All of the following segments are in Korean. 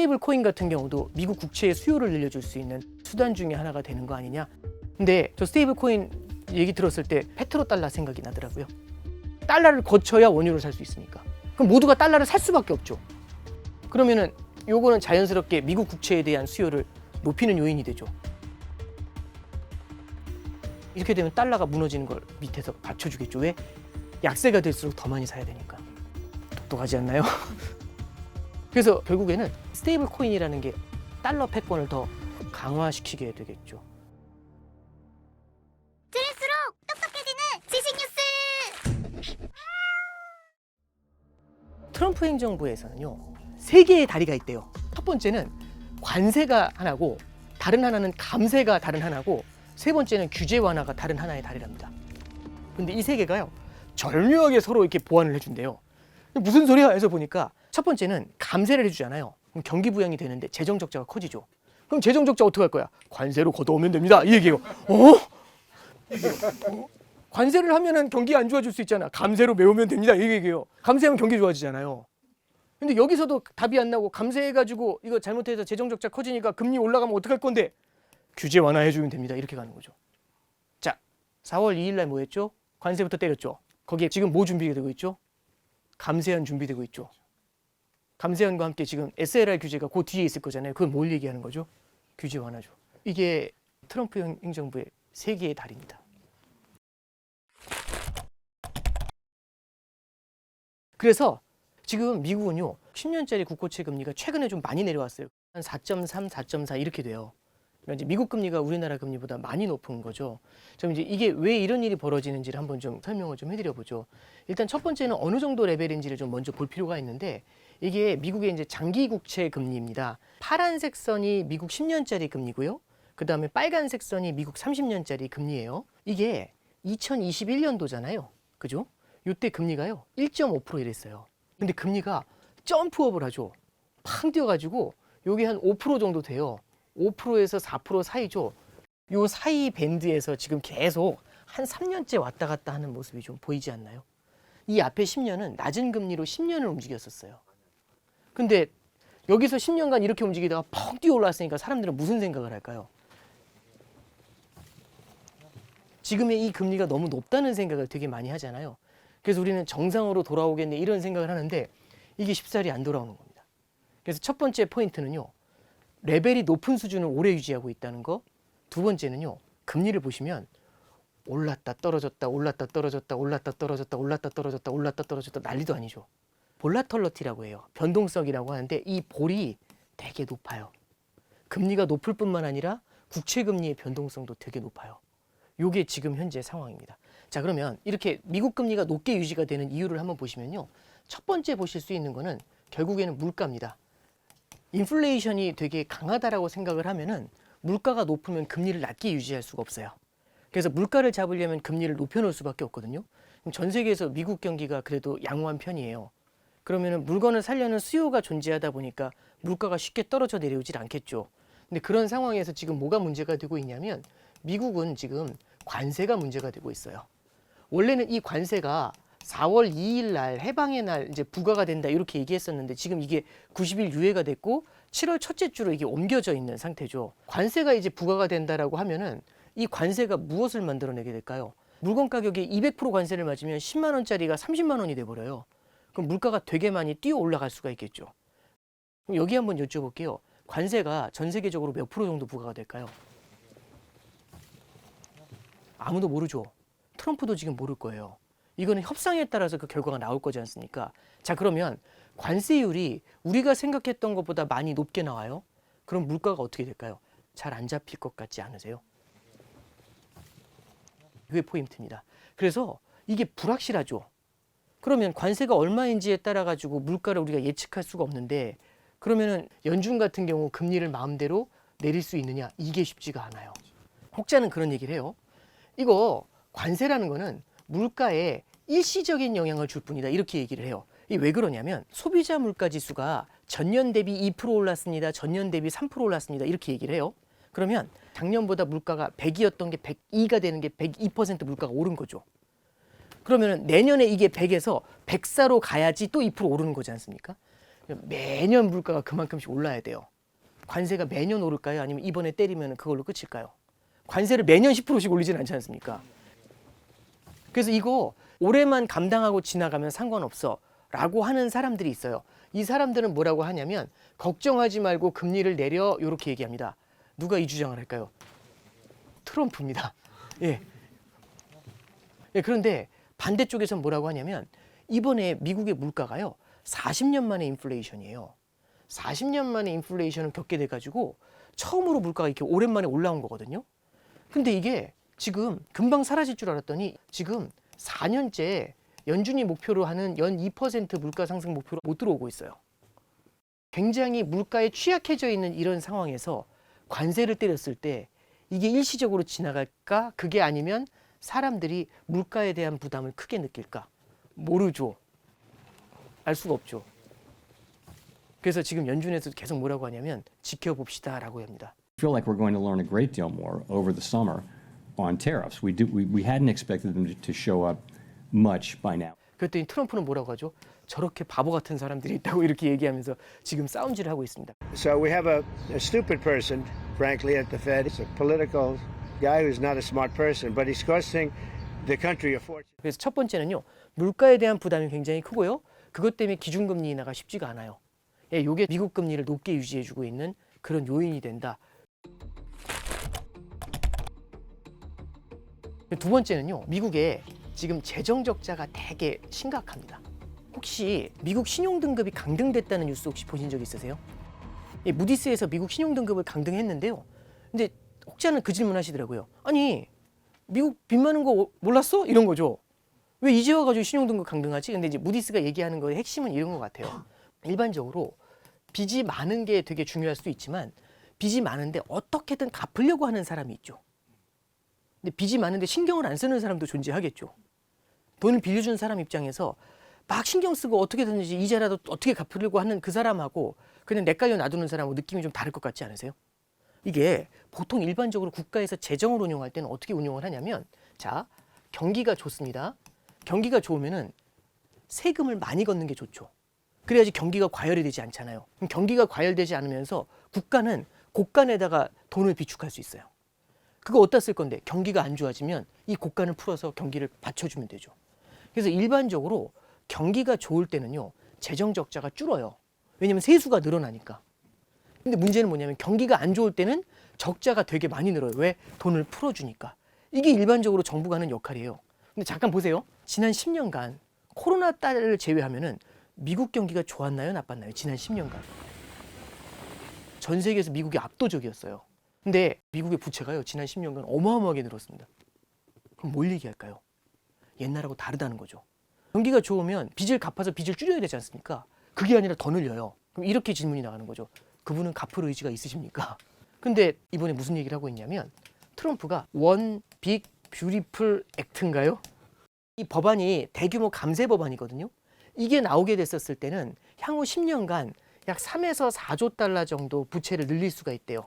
스테이블 코인 같은 경우도 미국 국채의 수요를 늘려줄 수 있는 수단 중에 하나가 되는 거 아니냐. 근데 저 스테이블 코인 얘기 들었을 때 페트로 달러 생각이 나더라고요. 달러를 거쳐야 원유를 살 수 있으니까. 그럼 모두가 달러를 살 수밖에 없죠. 그러면은 요거는 자연스럽게 미국 국채에 대한 수요를 높이는 요인이 되죠. 이렇게 되면 달러가 무너지는 걸 밑에서 받쳐주겠죠. 왜? 약세가 될수록 더 많이 사야 되니까. 똑똑하지 않나요? 그래서 결국에는 스테이블 코인이라는 게 달러 패권을 더 강화시키게 되겠죠. 들을수록 똑똑해지는 지식 뉴스. 트럼프 행정부에서는요 세 개의 다리가 있대요. 첫 번째는 관세가 하나고 다른 하나는 감세가 다른 하나고 세 번째는 규제 완화가 다른 하나의 다리랍니다. 근데 이 세 개가요 절묘하게 서로 이렇게 보완을 해준대요. 무슨 소리야 해서 보니까 첫 번째는 감세를 해주잖아요. 그럼 경기 부양이 되는데 재정 적자가 커지죠. 그럼 재정 적자 어떻게 할 거야? 관세로 걷어오면 됩니다. 이 얘기예요. 어? 어? 관세를 하면은 경기 안 좋아질 수 있잖아. 감세로 메우면 됩니다. 이 얘기예요. 감세하면 경기 좋아지잖아요. 근데 여기서도 답이 안 나고 감세해가지고 이거 잘못해서 재정 적자 커지니까 금리 올라가면 어떡할 건데 규제 완화해주면 됩니다. 이렇게 가는 거죠. 자, 4월 2일 날 뭐했죠? 관세부터 때렸죠. 거기에 지금 뭐 준비되고 있죠? 감세안 준비되고 있죠. 감세안과 함께 지금 SLR 규제가 그 뒤에 있을 거잖아요. 그건 뭘 얘기하는 거죠? 규제 완화죠. 이게 트럼프 행- 행정부의 세 개의 달입니다. 그래서 지금 미국은요 10년짜리 국고채 금리가 최근에 좀 많이 내려왔어요. 한 4.3, 4.4 이렇게 돼요. 그러니까 이제 미국 금리가 우리나라 금리보다 많이 높은 거죠. 좀 이제 이게 왜 이런 일이 벌어지는지를 한번 좀 설명을 좀 해드려 보죠. 일단 첫 번째는 어느 정도 레벨인지를 좀 먼저 볼 필요가 있는데 이게 미국의 이제 장기 국채 금리입니다. 파란색 선이 미국 10년짜리 금리고요. 그 다음에 빨간색 선이 미국 30년짜리 금리예요. 이게 2021년도잖아요. 그죠? 이때 금리가요 1.5% 이랬어요. 근데 금리가 점프업을 하죠. 팡 뛰어가지고 여기 한5% 정도 돼요. 5%에서 4% 사이죠. 요 사이 밴드에서 지금 계속 한 3년째 왔다 갔다 하는 모습이 좀 보이지 않나요? 이 앞에 10년은 낮은 금리로 10년을 움직였었어요. 근데 여기서 10년간 이렇게 움직이다가 펑 뛰어 올랐으니까 사람들은 무슨 생각을 할까요? 지금의 이 금리가 너무 높다는 생각을 되게 많이 하잖아요. 그래서 우리는 정상으로 돌아오겠네 이런 생각을 하는데 이게 쉽사리 안 돌아오는 겁니다. 그래서 첫 번째 포인트는요. 레벨이 높은 수준을 오래 유지하고 있다는 거. 두 번째는요. 금리를 보시면 올랐다 떨어졌다 올랐다 떨어졌다 올랐다 떨어졌다 올랐다 떨어졌다 올랐다 떨어졌다 난리도 아니죠. 볼라털러티라고 해요. 변동성이라고 하는데 이 볼이 되게 높아요. 금리가 높을 뿐만 아니라 국채 금리의 변동성도 되게 높아요. 요게 지금 현재 상황입니다. 자, 그러면 이렇게 미국 금리가 높게 유지가 되는 이유를 한번 보시면요. 첫 번째 보실 수 있는 거는 결국에는 물가입니다. 인플레이션이 되게 강하다라고 생각을 하면은 물가가 높으면 금리를 낮게 유지할 수가 없어요. 그래서 물가를 잡으려면 금리를 높여 놓을 수밖에 없거든요. 전 세계에서 미국 경기가 그래도 양호한 편이에요. 그러면은 물건을 살려는 수요가 존재하다 보니까 물가가 쉽게 떨어져 내려오질 않겠죠. 근데 그런 상황에서 지금 뭐가 문제가 되고 있냐면 미국은 지금 관세가 문제가 되고 있어요. 원래는 이 관세가 4월 2일 날 해방의 날 이제 부과가 된다 이렇게 얘기했었는데 지금 이게 90일 유예가 됐고 7월 첫째 주로 이게 옮겨져 있는 상태죠. 관세가 이제 부과가 된다라고 하면은 이 관세가 무엇을 만들어내게 될까요? 물건 가격에 200% 관세를 맞으면 10만 원짜리가 30만 원이 돼 버려요. 그럼 물가가 되게 많이 뛰어 올라갈 수가 있겠죠. 그럼 여기 한번 여쭤볼게요. 관세가 전 세계적으로 몇 프로 정도 부과가 될까요? 아무도 모르죠. 트럼프도 지금 모를 거예요. 이거는 협상에 따라서 그 결과가 나올 거지 않습니까? 자, 그러면 관세율이 우리가 생각했던 것보다 많이 높게 나와요. 그럼 물가가 어떻게 될까요? 잘 안 잡힐 것 같지 않으세요? 그게 포인트입니다. 그래서 이게 불확실하죠. 그러면 관세가 얼마인지에 따라 가지고 물가를 우리가 예측할 수가 없는데 그러면은 연준 같은 경우 금리를 마음대로 내릴 수 있느냐 이게 쉽지가 않아요. 혹자는 그런 얘기를 해요. 이거 관세라는 거는 물가에 일시적인 영향을 줄 뿐이다 이렇게 얘기를 해요. 이왜 그러냐면 소비자 물가 지수가 전년 대비 2% 올랐습니다. 전년 대비 3% 올랐습니다. 이렇게 얘기를 해요. 그러면 작년보다 물가가 100이었던 게 102가 되는 게 102% 물가가 오른 거죠. 그러면 내년에 이게 100에서 104로 가야지 또 2% 오르는 거지 않습니까? 매년 물가가 그만큼씩 올라야 돼요. 관세가 매년 오를까요? 아니면 이번에 때리면 그걸로 끝일까요? 관세를 매년 10%씩 올리진 않지 않습니까? 그래서 이거 올해만 감당하고 지나가면 상관없어 라고 하는 사람들이 있어요. 이 사람들은 뭐라고 하냐면 걱정하지 말고 금리를 내려 이렇게 얘기합니다. 누가 이 주장을 할까요? 트럼프입니다. 예. 예, 그런데 반대쪽에서는 뭐라고 하냐면 이번에 미국의 물가가요. 40년 만에 인플레이션이에요. 40년 만에 인플레이션을 겪게 돼 가지고 처음으로 물가가 이렇게 오랜만에 올라온 거거든요. 근데 이게 지금 금방 사라질 줄 알았더니 지금 4년째 연준이 목표로 하는 연 2% 물가 상승 목표로 못 들어오고 있어요. 굉장히 물가에 취약해져 있는 이런 상황에서 관세를 때렸을 때 이게 일시적으로 지나갈까? 그게 아니면 사람들이 물가에 대한 부담을 크게 느낄까? 모르죠. 알 수가 없죠. 그래서 지금 연준에서 계속 뭐라고 하냐면 지켜봅시다라고 합니다. feel like we're going to learn a great deal more over the summer on tariffs. We, do, we, we hadn't expected them to, to show up much by now. 그랬더니 트럼프는 뭐라고 하죠? 저렇게 바보 같은 사람들이 있다고 이렇게 얘기하면서 지금 싸움질을 하고 있습니다. So we have a, a stupid person, frankly, at the Fed. He's a political guy who's not a smart person, but he's costing the country a fortune. 그래서 첫 번째는요. 물가에 대한 부담이 굉장히 크고요. 그것 때문에 기준금리 인하가 쉽지가 않아요. 예, 요게 미국 금리를 높게 유지해주고 있는 그런 요인이 된다. 두 번째는요. 미국에 지금 재정 적자가 되게 심각합니다. 혹시 미국 신용 등급이 강등됐다는 뉴스 혹시 보신 적 있으세요? 예, 무디스에서 미국 신용 등급을 강등했는데요. 근데 혹자는 그 질문 하시더라고요. 아니 미국 빚 많은 거 몰랐어? 이런 거죠. 왜 이제 와가지고 신용등급 강등하지? 근데 이제 무디스가 얘기하는 거의 핵심은 이런 것 같아요. 일반적으로 빚이 많은 게 되게 중요할 수도 있지만 빚이 많은데 어떻게든 갚으려고 하는 사람이 있죠. 근데 빚이 많은데 신경을 안 쓰는 사람도 존재하겠죠. 돈을 빌려준 사람 입장에서 막 신경 쓰고 어떻게든지 이자라도 어떻게 갚으려고 하는 그 사람하고 그냥 내깔려 놔두는 사람하고 느낌이 좀 다를 것 같지 않으세요? 이게 보통 일반적으로 국가에서 재정을 운용할 때는 어떻게 운용을 하냐면 자 경기가 좋습니다. 경기가 좋으면은 세금을 많이 걷는 게 좋죠. 그래야지 경기가 과열이 되지 않잖아요. 그럼 경기가 과열되지 않으면서 국가는 곳간에다가 돈을 비축할 수 있어요. 그거 어디다 쓸 건데 경기가 안 좋아지면 이 곳간을 풀어서 경기를 받쳐주면 되죠. 그래서 일반적으로 경기가 좋을 때는요 재정 적자가 줄어요. 왜냐면 세수가 늘어나니까. 근데 문제는 뭐냐면 경기가 안 좋을 때는 적자가 되게 많이 늘어요. 왜? 돈을 풀어주니까. 이게 일반적으로 정부가 하는 역할이에요. 근데 잠깐 보세요. 지난 10년간 코로나 딸을 제외하면은 미국 경기가 좋았나요? 나빴나요? 지난 10년간. 전 세계에서 미국이 압도적이었어요. 근데 미국의 부채가요. 지난 10년간 어마어마하게 늘었습니다. 그럼 뭘 얘기할까요? 옛날하고 다르다는 거죠. 경기가 좋으면 빚을 갚아서 빚을 줄여야 되지 않습니까? 그게 아니라 더 늘려요. 그럼 이렇게 질문이 나가는 거죠. 그분은 갚을 의지가 있으십니까? 근데 이번에 무슨 얘기를 하고 있냐면 트럼프가 원 빅 뷰티풀 액트인가요? 이 법안이 대규모 감세 법안이거든요. 이게 나오게 됐었을 때는 향후 10년간 약 3에서 4조 달러 정도 부채를 늘릴 수가 있대요.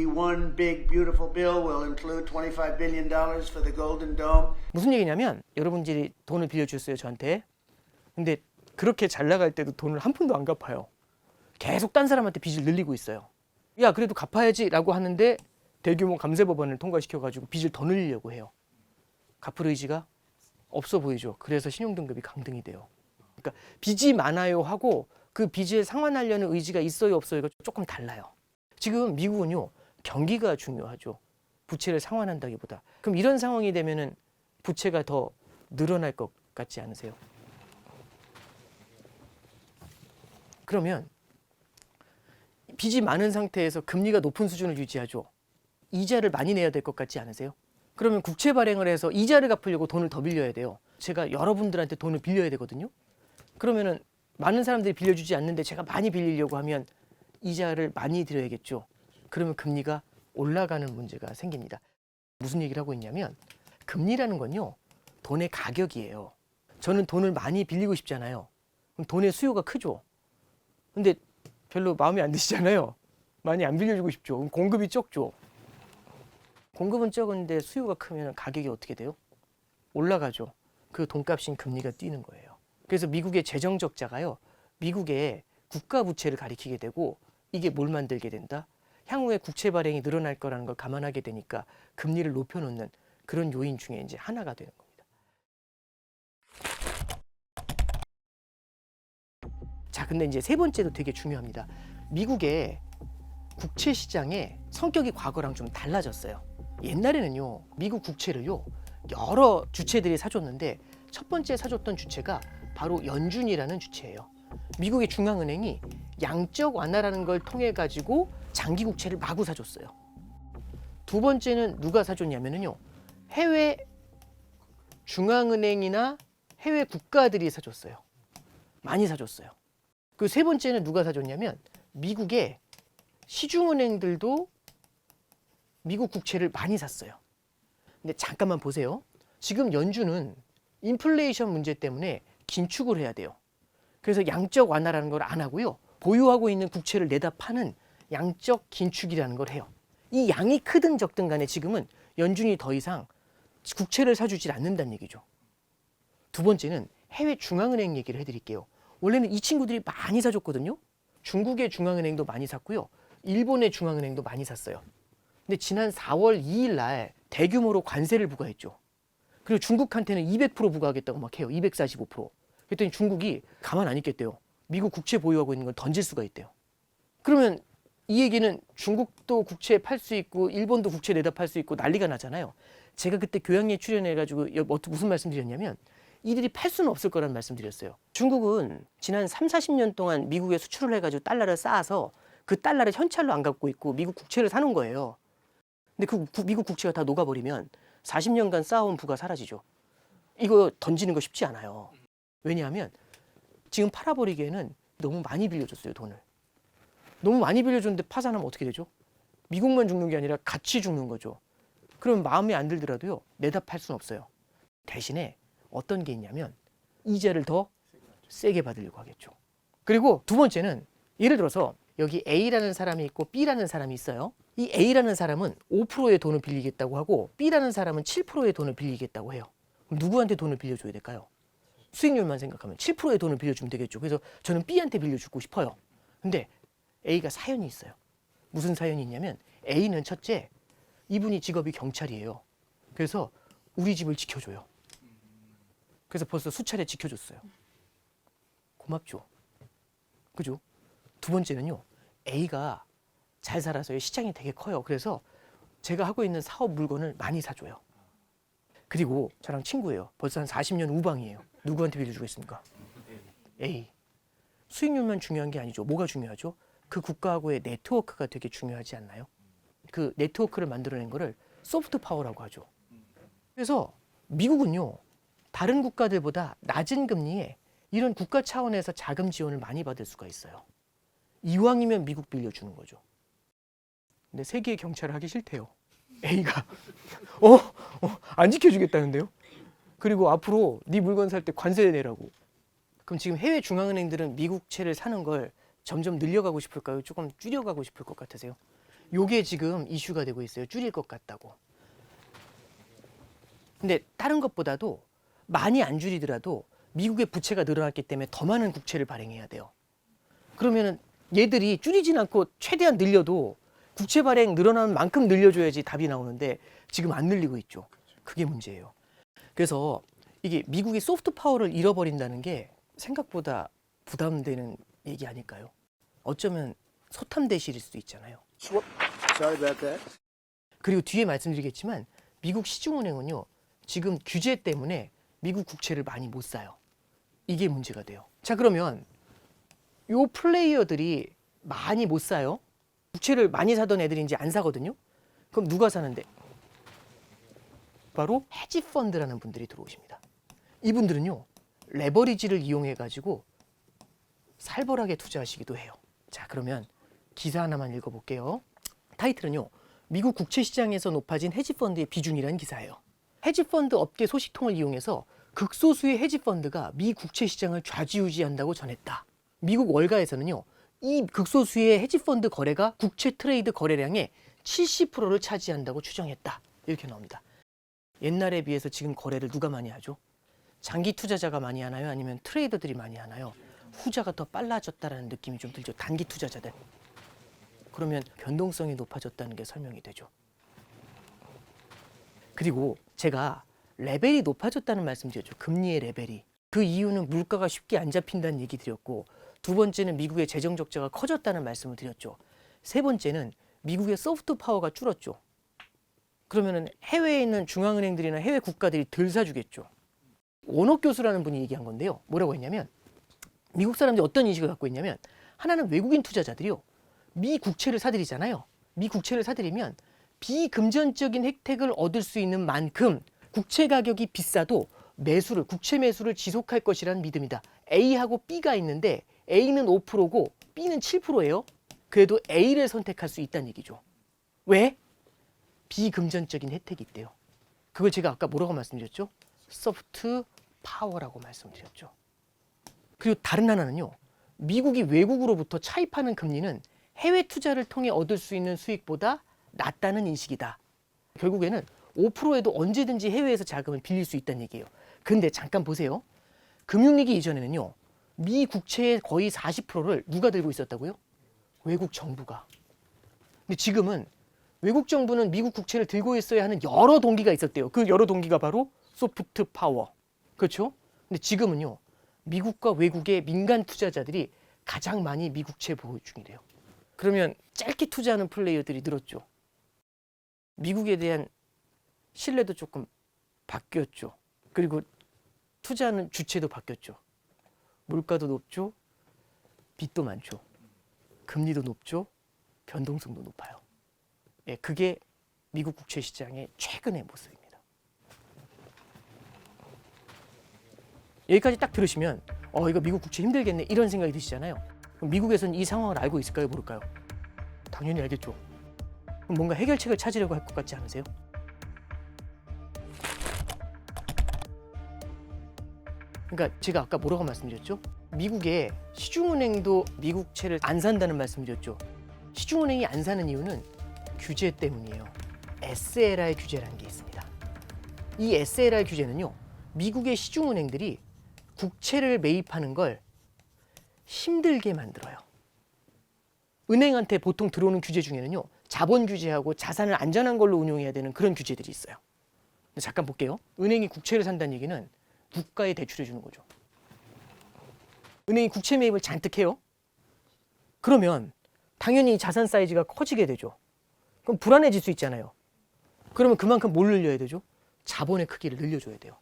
One big beautiful bill will include $25 billion for the Golden Dome. 무슨 얘기냐면 여러분들이 돈을 빌려줬어요 저한테. 근데 그렇게 잘 나갈 때도 돈을 한 푼도 안 갚아요. 계속 딴 사람한테 빚을 늘리고 있어요. 야 그래도 갚아야지라고 하는데 대규모 감세 법안을 통과시켜 가지고 빚을 더 늘리려고 해요. 갚을 의지가 없어 보이죠. 그래서 신용등급이 강등이 돼요. 그러니까 빚이 많아요 하고 그 빚을 상환하려는 의지가 있어요 없어요가 조금 달라요. 지금 미국은요 경기가 중요하죠. 부채를 상환한다기보다. 그럼 이런 상황이 되면은 부채가 더 늘어날 것 같지 않으세요? 그러면 빚이 많은 상태에서 금리가 높은 수준을 유지하죠. 이자를 많이 내야 될 것 같지 않으세요? 그러면 국채 발행을 해서 이자를 갚으려고 돈을 더 빌려야 돼요. 제가 여러분들한테 돈을 빌려야 되거든요. 그러면은 많은 사람들이 빌려주지 않는데 제가 많이 빌리려고 하면 이자를 많이 드려야겠죠. 그러면 금리가 올라가는 문제가 생깁니다. 무슨 얘기를 하고 있냐면 금리라는 건요 돈의 가격이에요. 저는 돈을 많이 빌리고 싶잖아요. 그럼 돈의 수요가 크죠. 근데 별로 마음에 안 드시잖아요. 많이 안 빌려주고 싶죠. 공급이 적죠. 공급은 적은데 수요가 크면 가격이 어떻게 돼요? 올라가죠. 그 돈값인 금리가 뛰는 거예요. 그래서 미국의 재정 적자가요. 미국의 국가 부채를 가리키게 되고 이게 뭘 만들게 된다? 향후에 국채 발행이 늘어날 거라는 걸 감안하게 되니까 금리를 높여 놓는 그런 요인 중에 이제 하나가 되는 겁니다. 자, 근데 이제 세 번째도 되게 중요합니다. 미국의 국채 시장의 성격이 과거랑 좀 달라졌어요. 옛날에는요, 미국 국채를요, 여러 주체들이 사줬는데 첫 번째 사줬던 주체가 바로 연준이라는 주체예요. 미국의 중앙은행이 양적 완화라는 걸 통해 가지고 장기 국채를 마구 사줬어요. 두 번째는 누가 사줬냐면요, 해외 중앙은행이나 해외 국가들이 사줬어요. 많이 사줬어요. 그 세 번째는 누가 사줬냐면 미국의 시중은행들도 미국 국채를 많이 샀어요. 근데 잠깐만 보세요. 지금 연준은 인플레이션 문제 때문에 긴축을 해야 돼요. 그래서 양적 완화라는 걸 안 하고요. 보유하고 있는 국채를 내다 파는 양적 긴축이라는 걸 해요. 이 양이 크든 적든 간에 지금은 연준이 더 이상 국채를 사주질 않는다는 얘기죠. 두 번째는 해외 중앙은행 얘기를 해드릴게요. 원래는 이 친구들이 많이 사줬거든요. 중국의 중앙은행도 많이 샀고요. 일본의 중앙은행도 많이 샀어요. 근데 지난 4월 2일 날 대규모로 관세를 부과했죠. 그리고 중국한테는 200% 부과하겠다고 막 해요. 245%. 그랬더니 중국이 가만 안 있겠대요. 미국 국채 보유하고 있는 걸 던질 수가 있대요. 그러면 이 얘기는 중국도 국채 팔 수 있고 일본도 국채 내다 팔 수 있고 난리가 나잖아요. 제가 그때 교양에 출연해가지고 여- 뭐- 무슨 말씀 드렸냐면 이들이 팔 수는 없을 거라는 말씀드렸어요. 중국은 지난 3, 40년 동안 미국에 수출을 해가지고 달러를 쌓아서 그 달러를 현찰로 안 갖고 있고 미국 국채를 사는 거예요. 근데 그 구- 미국 국채가 다 녹아버리면 40년간 쌓아온 부가 사라지죠. 이거 던지는 거 쉽지 않아요. 왜냐하면 지금 팔아버리기에는 너무 많이 빌려줬어요 돈을. 너무 많이 빌려줬는데 파산하면 어떻게 되죠? 미국만 죽는 게 아니라 같이 죽는 거죠. 그럼 마음에 안 들더라도요 내다 팔 수는 없어요. 대신에 어떤 게 있냐면 이자를 더 세게 받으려고 하겠죠. 그리고 두 번째는 예를 들어서 여기 A라는 사람이 있고 B라는 사람이 있어요. 이 A라는 사람은 5%의 돈을 빌리겠다고 하고 B라는 사람은 7%의 돈을 빌리겠다고 해요. 그럼 누구한테 돈을 빌려줘야 될까요? 수익률만 생각하면 7%의 돈을 빌려주면 되겠죠. 그래서 저는 B한테 빌려주고 싶어요. 근데 A가 사연이 있어요. 무슨 사연이 있냐면 A는 첫째 이분이 직업이 경찰이에요. 그래서 우리 집을 지켜줘요. 그래서 벌써 수차례 지켜줬어요. 고맙죠. 그죠? 두 번째는요. A가 잘 살아서 시장이 되게 커요. 그래서 제가 하고 있는 사업 물건을 많이 사줘요. 그리고 저랑 친구예요. 벌써 한 40년 우방이에요. 누구한테 빌려주겠습니까? A. 수익률만 중요한 게 아니죠. 뭐가 중요하죠? 그 국가하고의 네트워크가 되게 중요하지 않나요? 그 네트워크를 만들어낸 거를 소프트 파워라고 하죠. 그래서 미국은요, 다른 국가들보다 낮은 금리에 이런 국가 차원에서 자금 지원을 많이 받을 수가 있어요. 이왕이면 미국 빌려주는 거죠. 근데 세계의 경찰을 하기 싫대요. A가 어? 어? 안 지켜주겠다는데요? 그리고 앞으로 네 물건 살 때 관세 내라고. 그럼 지금 해외 중앙은행들은 미국채를 사는 걸 점점 늘려가고 싶을까요? 조금 줄여가고 싶을 것 같으세요? 요게 지금 이슈가 되고 있어요. 줄일 것 같다고. 근데 다른 것보다도 많이 안 줄이더라도 미국의 부채가 늘어났기 때문에 더 많은 국채를 발행해야 돼요. 그러면은 얘들이 줄이진 않고 최대한 늘려도 국채 발행 늘어나는 만큼 늘려줘야지 답이 나오는데 지금 안 늘리고 있죠. 그게 문제예요. 그래서 이게 미국이 소프트 파워를 잃어버린다는 게 생각보다 부담되는 얘기 아닐까요? 어쩌면 소탐대실일 수도 있잖아요. Sorry about that. 그리고 뒤에 말씀드리겠지만 미국 시중은행은요 지금 규제 때문에 미국 국채를 많이 못 사요. 이게 문제가 돼요. 자 그러면 요 플레이어들이 많이 못 사요. 국채를 많이 사던 애들이 이제 안 사거든요. 그럼 누가 사는데? 바로 헤지 펀드라는 분들이 들어오십니다. 이분들은요 레버리지를 이용해 가지고 살벌하게 투자하시기도 해요. 자 그러면 기사 하나만 읽어볼게요. 타이틀은요. 미국 국채 시장에서 높아진 헤지 펀드의 비중이라는 기사예요. 헤지 펀드 업계 소식통을 이용해서 극소수의 헤지 펀드가 미 국채 시장을 좌지우지한다고 전했다. 미국 월가에서는요. 이 극소수의 헤지 펀드 거래가 국채 트레이드 거래량의 70%를 차지한다고 추정했다. 이렇게 나옵니다. 옛날에 비해서 지금 거래를 누가 많이 하죠? 장기 투자자가 많이 하나요? 아니면 트레이더들이 많이 하나요? 후자가 더 빨라졌다라는 느낌이 좀 들죠. 단기 투자자들. 그러면 변동성이 높아졌다는 게 설명이 되죠. 그리고 제가 레벨이 높아졌다는 말씀 드렸죠. 금리의 레벨이. 그 이유는 물가가 쉽게 안 잡힌다는 얘기 드렸고 두 번째는 미국의 재정 적자가 커졌다는 말씀을 드렸죠. 세 번째는 미국의 소프트 파워가 줄었죠. 그러면은 해외에 있는 중앙은행들이나 해외 국가들이 덜 사주겠죠. 원옥 교수라는 분이 얘기한 건데요. 뭐라고 했냐면 미국 사람들이 어떤 인식을 갖고 있냐면 하나는 외국인 투자자들이요. 미 국채를 사들이잖아요. 미 국채를 사들이면 비금전적인 혜택을 얻을 수 있는 만큼 국채 가격이 비싸도 매수를 국채 매수를 지속할 것이라는 믿음이다. A하고 B가 있는데 A는 5%고 B는 7%예요. 그래도 A를 선택할 수 있다는 얘기죠. 왜? 비금전적인 혜택이 있대요. 그걸 제가 아까 뭐라고 말씀드렸죠? 소프트 파워라고 말씀드렸죠. 그리고 다른 하나는요. 미국이 외국으로부터 차입하는 금리는 해외 투자를 통해 얻을 수 있는 수익보다 낮다는 인식이다. 결국에는 5%에도 언제든지 해외에서 자금을 빌릴 수 있다는 얘기예요. 근데 잠깐 보세요. 금융위기 이전에는요. 미 국채의 거의 40%를 누가 들고 있었다고요? 외국 정부가. 근데 지금은 외국 정부는 미국 국채를 들고 있어야 하는 여러 동기가 있었대요. 그 여러 동기가 바로 소프트 파워. 그렇죠? 근데 지금은요. 미국과 외국의 민간 투자자들이 가장 많이 미국채 보유 중이래요. 그러면 짧게 투자하는 플레이어들이 늘었죠. 미국에 대한 신뢰도 조금 바뀌었죠. 그리고 투자하는 주체도 바뀌었죠. 물가도 높죠. 빚도 많죠. 금리도 높죠. 변동성도 높아요. 예, 그게 미국 국채 시장의 최근의 모습입니다. 여기까지 딱 들으시면 어 이거 미국 국채 힘들겠네 이런 생각이 드시잖아요. 그럼 미국에서는 이 상황을 알고 있을까요, 모를까요? 당연히 알겠죠. 뭔가 해결책을 찾으려고 할 것 같지 않으세요? 그러니까 제가 아까 뭐라고 말씀드렸죠? 미국의 시중은행도 미국채를 안 산다는 말씀드렸죠. 시중은행이 안 사는 이유는 규제 때문이에요. SLR 규제라는 게 있습니다. 이 SLR 규제는요, 미국의 시중은행들이 국채를 매입하는 걸 힘들게 만들어요. 은행한테 보통 들어오는 규제 중에는요, 자본 규제하고 자산을 안전한 걸로 운용해야 되는 그런 규제들이 있어요. 잠깐 볼게요. 은행이 국채를 산다는 얘기는 국가에 대출해 주는 거죠. 은행이 국채 매입을 잔뜩 해요. 그러면 당연히 자산 사이즈가 커지게 되죠. 그럼 불안해질 수 있잖아요. 그러면 그만큼 뭘 늘려야 되죠? 자본의 크기를 늘려줘야 돼요.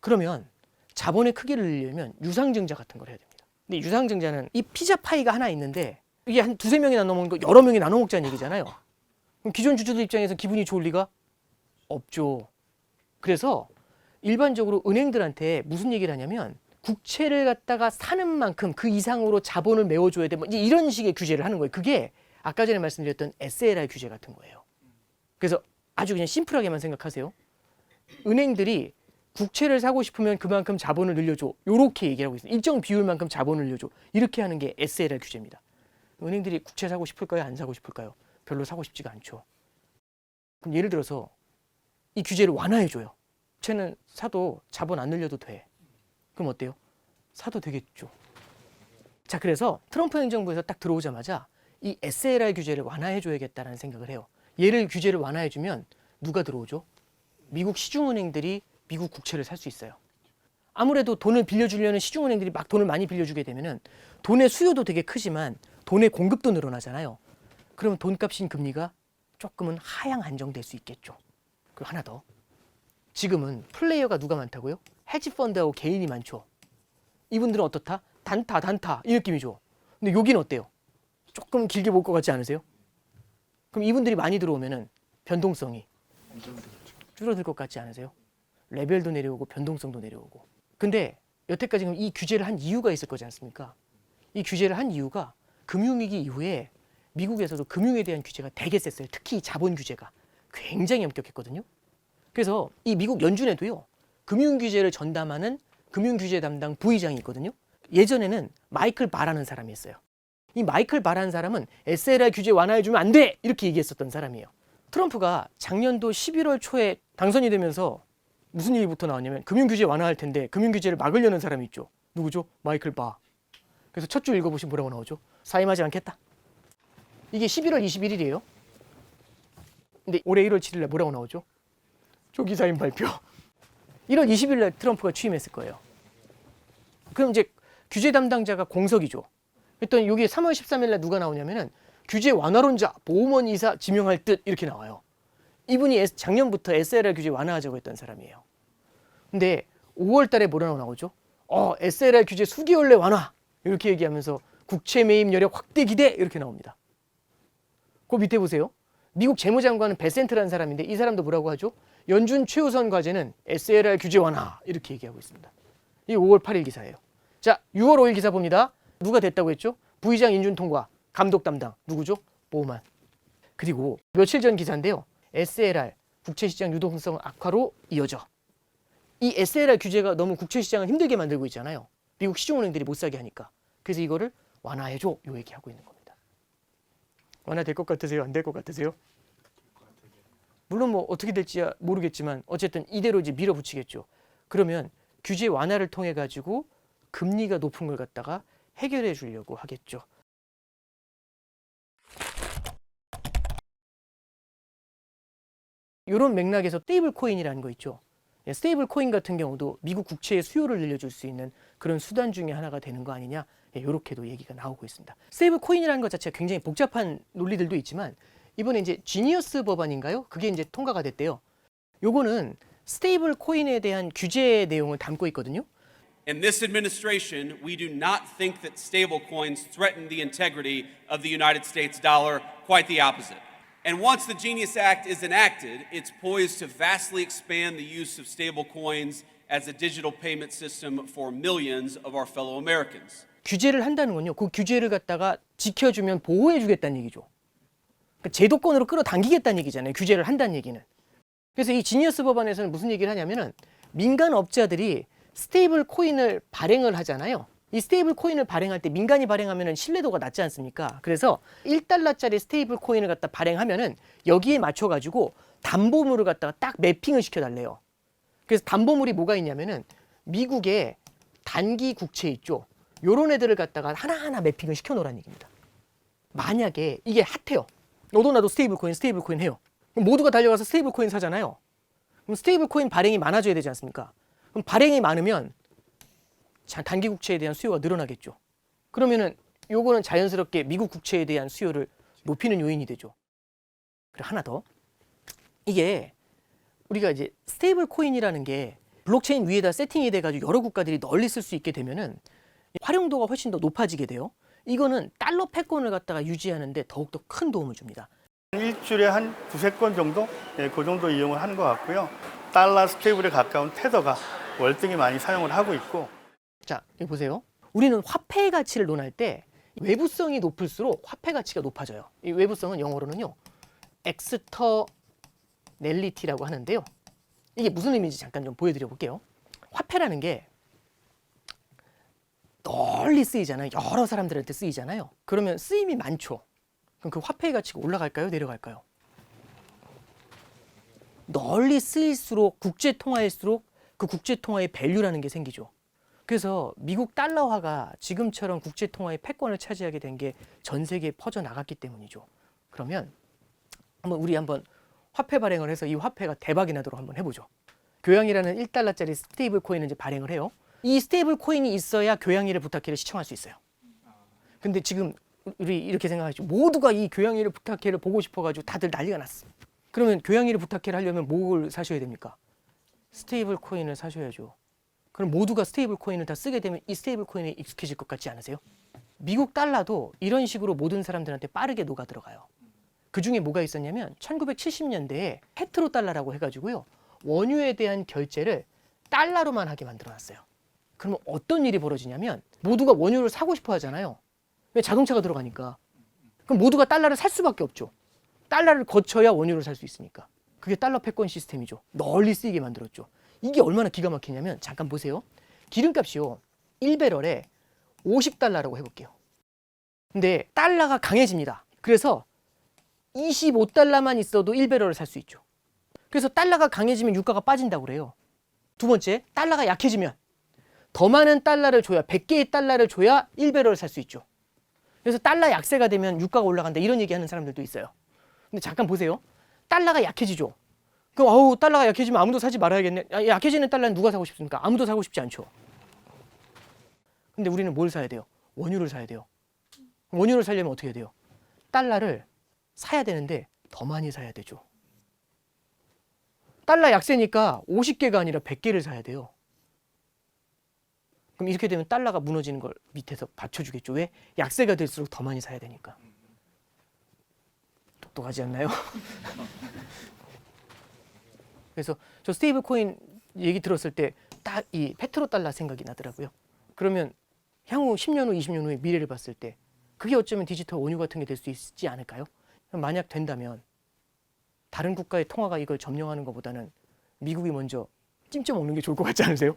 그러면 자본의 크기를 늘리려면 유상증자 같은 걸 해야 됩니다. 근데 유상증자는 이 피자 파이가 하나 있는데 이게 한 두세 명이 나눠 먹는 거 여러 명이 나눠 먹자는 얘기잖아요. 그럼 기존 주주들 입장에서 기분이 좋을 리가 없죠. 그래서 일반적으로 은행들한테 무슨 얘기를 하냐면 국채를 갖다가 사는 만큼 그 이상으로 자본을 메워줘야 돼. 뭐 이제 이런 식의 규제를 하는 거예요. 그게 아까 전에 말씀드렸던 SLR 규제 같은 거예요. 그래서 아주 그냥 심플하게만 생각하세요. 은행들이 국채를 사고 싶으면 그만큼 자본을 늘려줘. 요렇게 얘기하고 있어요. 일정 비율만큼 자본을 늘려줘. 이렇게 하는 게 SLR 규제입니다. 은행들이 국채 사고 싶을까요? 안 사고 싶을까요? 별로 사고 싶지가 않죠. 그럼 예를 들어서 이 규제를 완화해줘요. 국채는 사도 자본 안 늘려도 돼. 그럼 어때요? 사도 되겠죠. 자, 그래서 트럼프 행정부에서 딱 들어오자마자 이 SLR 규제를 완화해줘야겠다라는 생각을 해요. 얘를 규제를 완화해주면 누가 들어오죠? 미국 시중은행들이 미국 국채를 살 수 있어요. 아무래도 돈을 빌려주려는 시중은행들이 막 돈을 많이 빌려주게 되면은 돈의 수요도 되게 크지만 돈의 공급도 늘어나잖아요. 그러면 돈값인 금리가 조금은 하향 안정될 수 있겠죠. 그리고 하나 더. 지금은 플레이어가 누가 많다고요? 헤지 펀드하고 개인이 많죠. 이분들은 어떻다? 단타, 단타 이 느낌이죠. 근데 여기는 어때요? 조금 길게 볼 것 같지 않으세요? 그럼 이분들이 많이 들어오면은 변동성이 줄어들 것 같지 않으세요? 레벨도 내려오고 변동성도 내려오고. 근데 여태까지 이 규제를 한 이유가 있을 거지 않습니까? 이 규제를 한 이유가 금융위기 이후에 미국에서도 금융에 대한 규제가 되게 셌어요. 특히 자본 규제가 굉장히 엄격했거든요. 그래서 이 미국 연준에도요. 금융 규제를 전담하는 금융 규제 담당 부의장이 있거든요. 예전에는 마이클 바라는 사람이 있어요. 이 마이클 바라는 사람은 SLR 규제 완화해 주면 안 돼. 이렇게 얘기했었던 사람이에요. 트럼프가 작년도 11월 초에 당선이 되면서 무슨 얘기부터 나왔냐면 금융 규제 완화할 텐데 금융 규제를 막으려는 사람이 있죠. 누구죠? 마이클 바. 그래서 첫 줄 읽어보시면 뭐라고 나오죠? 사임하지 않겠다. 이게 11월 21일이에요. 근데 올해 1월 7일 날 뭐라고 나오죠? 조기 사임 발표. 1월 20일 날 트럼프가 취임했을 거예요. 그럼 이제 규제 담당자가 공석이죠. 그랬더니 여기 3월 13일 날 누가 나오냐면은 규제 완화론자 보험원 이사 지명할 듯 이렇게 나와요. 이분이 작년부터 SLR 규제 완화하자고 했던 사람이에요. 근데 5월 달에 뭐라고 나오죠? 어, SLR 규제 수개월 내 완화. 이렇게 얘기하면서 국채 매입 여력 확대 기대 이렇게 나옵니다. 그 밑에 보세요. 미국 재무장관은 베센트라는 사람인데 이 사람도 뭐라고 하죠? 연준 최우선 과제는 SLR 규제 완화 이렇게 얘기하고 있습니다. 이 5월 8일 기사예요. 자, 6월 5일 기사 봅니다. 누가 됐다고 했죠? 부의장 인준 통과, 감독 담당 누구죠? 보만. 그리고 며칠 전 기사인데요. SLR 국채 시장 유동성 악화로 이어져. 이 SLR 규제가 너무 국채 시장을 힘들게 만들고 있잖아요. 미국 시중은행들이 못 사게 하니까. 그래서 이거를 완화해줘. 요 얘기하고 있는 겁니다. 완화될 것 같으세요? 안 될 것 같으세요? 물론 뭐 어떻게 될지 모르겠지만 어쨌든 이대로 이제 밀어붙이겠죠. 그러면 규제 완화를 통해 가지고 금리가 높은 걸 갖다가 해결해 주려고 하겠죠. 이런 맥락에서 스테이블 코인이라는 거 있죠. 예, 스테이블 코인 같은 경우도 미국 국채의 수요를 늘려줄 수 있는 그런 수단 중에 하나가 되는 거 아니냐 이렇게도 얘기가 나오고 있습니다. 스테이블 코인이라는 것 자체가 굉장히 복잡한 논리들도 있지만 이번에 이제 지니어스 법안인가요? 그게 이제 통과가 됐대요. 요거는 스테이블 코인에 대한 규제 내용을 담고 있거든요. In this administration, we do not think that stablecoins threaten the integrity of the United States dollar, quite the opposite. And once the Genius Act is enacted, it's poised to vastly expand the use of stablecoins as a digital payment system for millions of our fellow Americans. 규제를 한다는 건요. 그 규제를 갖다가 지켜주면 보호해 주겠다는 얘기죠. 그러니까 제도권으로 끌어당기겠다는 얘기잖아요. 규제를 한다는 얘기는. 그래서 이 지니어스 법안에서는 무슨 얘기를 하냐면은 민간 업자들이 스테이블 코인을 발행을 하잖아요. 이 스테이블 코인을 발행할 때 민간이 발행하면은 신뢰도가 낮지 않습니까? 그래서 1달러짜리 스테이블 코인을 갖다 발행하면은 여기에 맞춰 가지고 담보물을 갖다가 딱 매핑을 시켜 달래요. 그래서 담보물이 뭐가 있냐면은 미국의 단기 국채 있죠. 요런 애들을 갖다가 하나하나 매핑을 시켜 놓으라는 얘기입니다. 만약에 이게 핫해요. 너도 나도 스테이블 코인, 스테이블 코인 해요. 그럼 모두가 달려가서 스테이블 코인 사잖아요. 그럼 스테이블 코인 발행이 많아져야 되지 않습니까? 그럼 발행이 많으면 자, 단기 국채에 대한 수요가 늘어나겠죠. 그러면은 요거는 자연스럽게 미국 국채에 대한 수요를 높이는 요인이 되죠. 그리고 하나 더. 이게 우리가 이제 스테이블 코인이라는 게 블록체인 위에다 세팅이 돼 가지고 여러 국가들이 널리 쓸 수 있게 되면은 활용도가 훨씬 더 높아지게 돼요. 이거는 달러 패권을 갖다가 유지하는데 더욱더 큰 도움을 줍니다. 일주일에 한 두세 건 정도? 예, 그 정도 이용을 하는 것 같고요. 달러 스테이블에 가까운 테더가 월등히 많이 사용을 하고 있고 자, 여기 보세요. 우리는 화폐 가치를 논할 때 외부성이 높을수록 화폐 가치가 높아져요. 이 외부성은 영어로는요. 엑스터넬리티라고 하는데요. 이게 무슨 의미인지 잠깐 좀 보여드려 볼게요. 화폐라는 게 널리 쓰이잖아요. 여러 사람들한테 쓰이잖아요. 그러면 쓰임이 많죠. 그럼 그 화폐의 가치가 올라갈까요? 내려갈까요? 널리 쓰일수록 국제 통화일수록 그 국제 통화의 밸류라는 게 생기죠. 그래서 미국 달러화가 지금처럼 국제 통화의 패권을 차지하게 된 게 전 세계에 퍼져 나갔기 때문이죠. 그러면 한번 우리 한번 화폐 발행을 해서 이 화폐가 대박이 나도록 한번 해보죠. 교양이라는 1달러짜리 스테이블 코인을 이제 발행을 해요. 이 스테이블 코인이 있어야 교양이를 부탁해를 시청할 수 있어요. 근데 지금 우리 이렇게 생각하죠. 모두가 이 교양이를 부탁해를 보고 싶어가지고 다들 난리가 났어. 그러면 교양이를 부탁해를 하려면 뭘 사셔야 됩니까? 스테이블 코인을 사셔야죠. 그럼 모두가 스테이블 코인을 다 쓰게 되면 이 스테이블 코인에 익숙해질 것 같지 않으세요? 미국 달러도 이런 식으로 모든 사람들한테 빠르게 녹아 들어가요. 그 중에 뭐가 있었냐면 1970년대에 페트로 달러라고 해가지고요 원유에 대한 결제를 달러로만 하게 만들어놨어요. 그러면 어떤 일이 벌어지냐면 모두가 원유를 사고 싶어 하잖아요. 왜 자동차가 들어가니까. 그럼 모두가 달러를 살 수밖에 없죠. 달러를 거쳐야 원유를 살 수 있으니까. 그게 달러 패권 시스템이죠. 널리 쓰이게 만들었죠. 이게 얼마나 기가 막히냐면 잠깐 보세요. 기름값이요. 1배럴에 50달러라고 해볼게요. 근데 달러가 강해집니다. 그래서 25달러만 있어도 1배럴을 살 수 있죠. 그래서 달러가 강해지면 유가가 빠진다고 그래요. 두 번째, 달러가 약해지면 더 많은 달러를 줘야 100개의 달러를 줘야 1배럴을 살 수 있죠. 그래서 달러 약세가 되면 유가가 올라간다 이런 얘기하는 사람들도 있어요. 근데 잠깐 보세요. 달러가 약해지죠. 그럼 어우 달러가 약해지면 아무도 사지 말아야겠네. 야, 약해지는 달러는 누가 사고 싶습니까? 아무도 사고 싶지 않죠. 근데 우리는 뭘 사야 돼요? 원유를 사야 돼요. 원유를 사려면 어떻게 해야 돼요? 달러를 사야 되는데 더 많이 사야 되죠. 달러 약세니까 50개가 아니라 100개를 사야 돼요. 그럼 이렇게 되면 달러가 무너지는 걸 밑에서 받쳐주겠죠. 왜? 약세가 될수록 더 많이 사야 되니까. 똑똑하지 않나요? 그래서 저 스테이블 코인 얘기 들었을 때 딱 이 페트로 달러 생각이 나더라고요. 그러면 향후 10년 후, 20년 후의 미래를 봤을 때 그게 어쩌면 디지털 원유 같은 게 될 수 있지 않을까요? 만약 된다면 다른 국가의 통화가 이걸 점령하는 것보다는 미국이 먼저 찜쪄 먹는 게 좋을 것 같지 않으세요?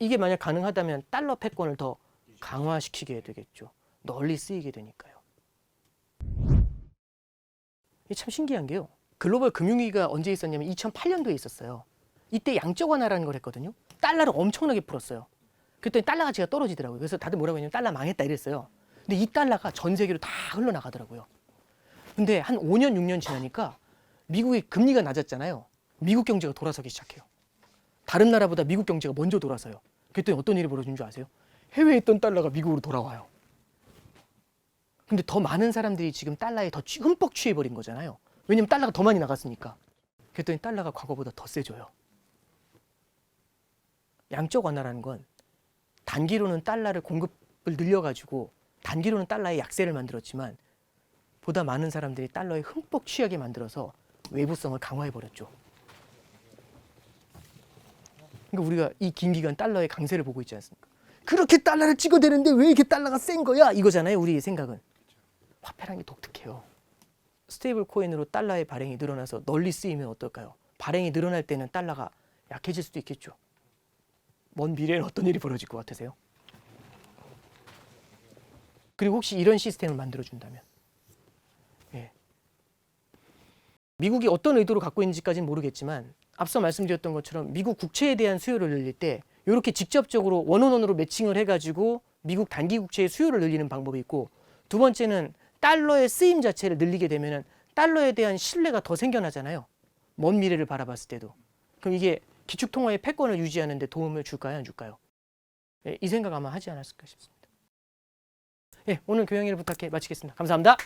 이게 만약 가능하다면 달러 패권을 더 강화시키게 되겠죠. 널리 쓰이게 되니까요. 이게 참 신기한 게요. 글로벌 금융위기가 언제 있었냐면 2008년도에 있었어요. 이때 양적 완화라는 걸 했거든요. 달러를 엄청나게 풀었어요. 그랬더니 달러 가치가 떨어지더라고요. 그래서 다들 뭐라고 했냐면 달러 망했다 이랬어요. 근데 이 달러가 전 세계로 다 흘러나가더라고요. 근데 한 5년, 6년 지나니까 미국의 금리가 낮았잖아요. 미국 경제가 돌아서기 시작해요. 다른 나라보다 미국 경제가 먼저 돌아서요. 그랬더니 어떤 일이 벌어진 줄 아세요? 해외에 있던 달러가 미국으로 돌아와요. 근데 더 많은 사람들이 지금 달러에 더 취- 흠뻑 취해버린 거잖아요. 왜냐면 달러가 더 많이 나갔으니까. 그랬더니 달러가 과거보다 더 세져요. 양적 완화라는 건 단기로는 달러를 공급을 늘려가지고 단기로는 달러의 약세를 만들었지만 보다 많은 사람들이 달러에 흠뻑 취하게 만들어서 외부성을 강화해 버렸죠. 그러니까 우리가 이 긴 기간 달러의 강세를 보고 있지 않습니까? 그렇게 달러를 찍어대는데 왜 이렇게 달러가 센 거야? 이거잖아요. 우리의 생각은. 게 독특해요. 스테이블 코인으로 달러의 발행이 늘어나서 널리 쓰이면 어떨까요? 발행이 늘어날 때는 달러가 약해질 수도 있겠죠. 먼 미래에는 어떤 일이 벌어질 것 같으세요? 그리고 혹시 이런 시스템을 만들어 준다면 예. 미국이 어떤 의도로 갖고 있는지까지는 모르겠지만 앞서 말씀드렸던 것처럼 미국 국채에 대한 수요를 늘릴 때 이렇게 직접적으로 원원원으로 매칭을 해가지고 미국 단기 국채의 수요를 늘리는 방법이 있고 두 번째는 달러의 쓰임 자체를 늘리게 되면은 달러에 대한 신뢰가 더 생겨나잖아요. 먼 미래를 바라봤을 때도. 그럼 이게 기축통화의 패권을 유지하는 데 도움을 줄까요? 안 줄까요? 예, 이 생각 아마 하지 않았을까 싶습니다. 예, 오늘 교양일을 부탁해 마치겠습니다. 감사합니다.